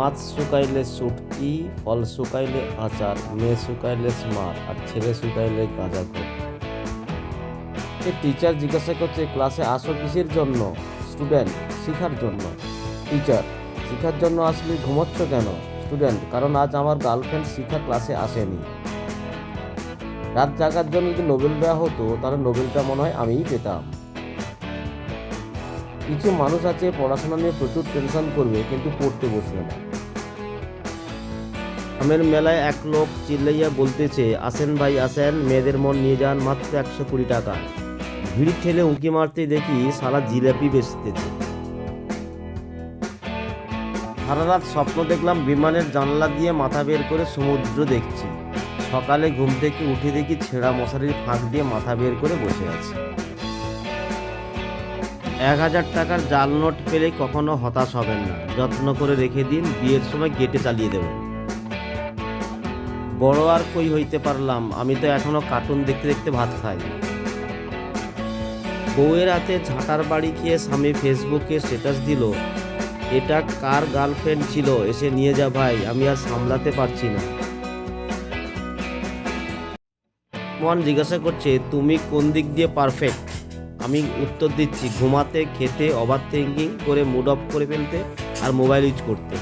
মাছ শুকাইলে সুটকি, ফল শুকাইলে আচার, মেয়ে শুকাইলে স্মার আর ছেলে শুকাইলে গাঁজা খোর টিচার জিজ্ঞাসা করছে, ক্লাসে আসো কিসের জন্য? স্টুডেন্ট শেখার জন্য। টিচার শেখার জন্য আসলে ঘুমোচ্ছ কেন? স্টুডেন্ট কারণ আজ আমার গার্লফ্রেন্ড শিক্ষা ক্লাসে আসেনি। রাত জাগার জন্য যদি নোবেল দেওয়া হতো, তাহলে নোবেলটা মনে হয় আমিই পেতাম। কিছু মানুষ আছে পড়াশোনা নিয়ে প্রচুর টেনশন করবে, কিন্তু পড়তে বসবে না। আমের মেলায় এক লোক চিল্লাইয়া বলতেছে, আসেন ভাই, আসেন, মেয়েদের মন নিয়ে যান, মাত্র একশো কুড়ি টাকা। ভিড় ঠেলে উঁকি মারতে দেখি সারা জিলাপি বেচতেছে। সারা রাত স্বপ্ন দেখলাম বিমানের জানলা দিয়ে মাথা বের করে সমুদ্র দেখছি। সকালে ঘুম থেকে উঠে দেখি ছেঁড়া মশারির ফাঁক দিয়ে মাথা বের করে বসে আছে। এক হাজার টাকার জাল নোট পেলে কখনো হতাশ হবেন না। যত্ন করে রেখে দিন, বিয়ের সময় গেটে চালিয়ে দেবেন। বড় আর কই হইতে পারলাম, আমি তো এখনও কার্টুন দেখতে দেখতে ভাত খাই। বউয়ের হাতে ঝাঁটার বাড়ি খেয়ে স্বামী ফেসবুকে স্ট্যাটাস দিল, এটা কার গার্লফ্রেন্ড ছিল? এসে নিয়ে যা ভাই, আমি আর সামলাতে পারছি না। মন জিজ্ঞাসা করছে, তুমি কোন দিক দিয়ে পারফেক্ট আমি উত্তর দিচ্ছি, ঘুমাতে, খেতে ওভার থিঙ্কিং করে মুড অফ করে ফেলতে আর মোবাইল ইউজ করতে।